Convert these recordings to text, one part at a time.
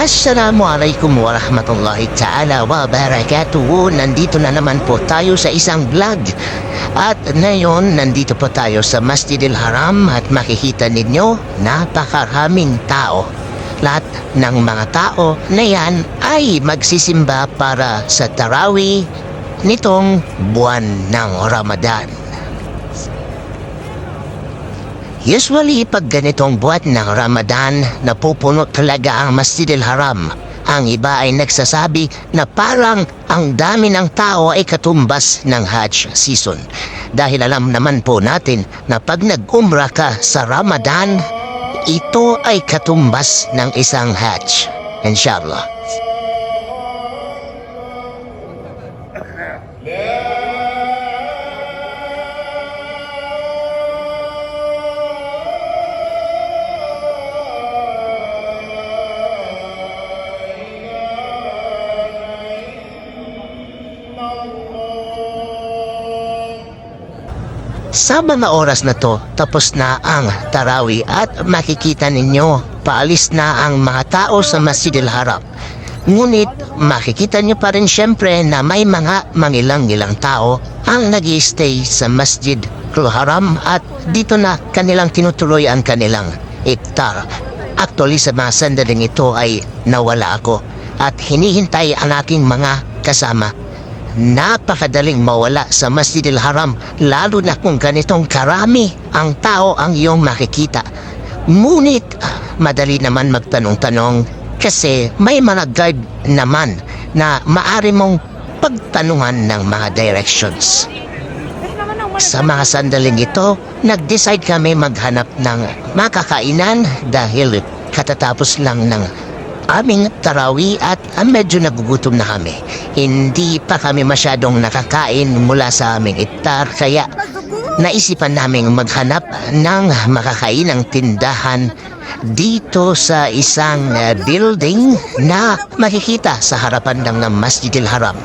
Assalamualaikum warahmatullahi ta'ala wa barakatuhu. Nandito na naman po tayo sa isang vlog. At ngayon, nandito po tayo sa Masjidil Haram at makikita ninyo, napakaraming tao. Lahat ng mga tao na yan ay magsisimba para sa Tarawi nitong buwan ng Ramadan. Usually, pag ganitong buwan ng Ramadan, napupuno talaga ang Masjidil Haram. Ang iba ay nagsasabi na parang ang dami ng tao ay katumbas ng Hajj season. Dahil alam naman po natin na pag nag-umrah ka sa Ramadan, ito ay katumbas ng isang Hajj. Inshallah. Sa mga oras na to, tapos na ang Tarawi at makikita ninyo, paalis na ang mga tao sa Masjidil Haram. Ngunit makikita nyo pa rin syempre na may mga mangilang-ilang tao ang nag stay sa Masjid Haram at dito na kanilang tinutuloy ang kanilang iftar. Actually sa mga sandaling ito ay nawala ako at hinihintay ang aking mga kasama Napakadaling mawala sa Masjidil Haram lalo na kung ganitong karami ang tao ang iyong makikita. Ngunit madali naman magtanong-tanong kasi may mga guide naman na maari mong pagtanungan ng mga directions. Sa mga sandaling ito, nag-decide kami maghanap ng makakainan dahil katatapos lang ng aming tarawi at medyo nagugutom na kami. Hindi pa kami masyadong nakakain mula sa aming itar kaya naisipan naming maghanap ng makakainang tindahan dito sa isang ah, building na makikita sa harapan ng ng Masjidil Haram.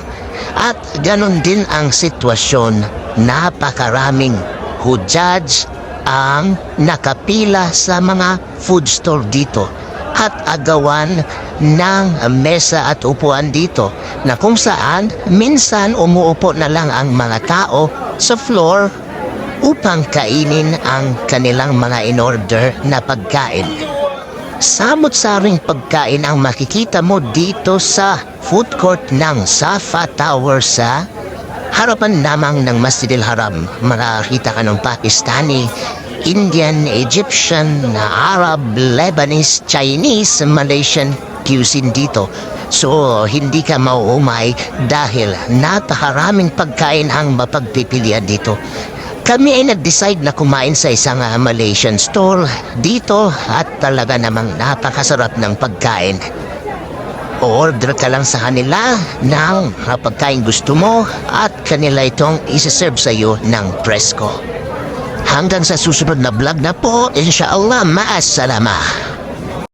At ganon din ang sitwasyon, napakaraming hujaj ang nakapila sa mga food store dito at agawan ng mesa at upuan dito na kung saan minsan umuupo na lang ang mga tao sa floor upang kainin ang kanilang mga in-order na pagkain. Samot-saring pagkain ang makikita mo dito sa food court ng Safa Tower sa harapan lamang ng Masjidil Haram. Makakita ka ng Pakistani, Indian, Egyptian, Arab, Lebanese, Chinese, Malaysian cuisine dito. So, hindi ka mauumay dahil napakaraming pagkain ang mapagpipilian dito. Kami ay nag-decide na kumain sa isang ah, Malaysian store dito at talaga namang napakasarap ng pagkain. Order ka lang sa kanila ng ah, pagkain gusto mo at kanila itong isa-serve sa iyo ng presko. Hanggang sa susunod na vlog na po, inshallah, maasalama.